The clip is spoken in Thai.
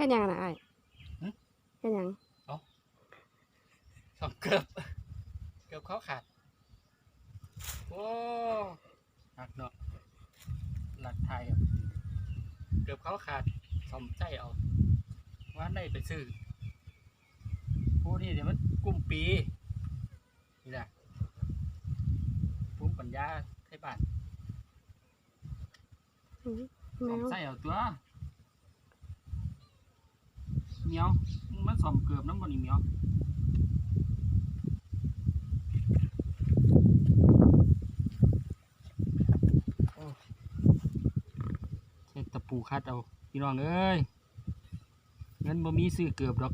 ฮ็ดหยังน่ะอ้ายหึ เฮ็ดหยังสองเกือบเกือบเขาขาด โอ้หักเนาะหลักไทยอะเกือบเขาขาดสมใจเอาว่าได้ไปซื้อผู้นี่เดี๋ยวมันกุมปีนี่แหละภูมิปัญญาไทยบ้านอืมสแมมวใจเอาตัว เหมียวมันสอมเกือบน้ำบนอีเหมียวเช้ตะปูคัดเอาพี่น้องเอ้ยเงินบ่มีซื้อเกือบดอก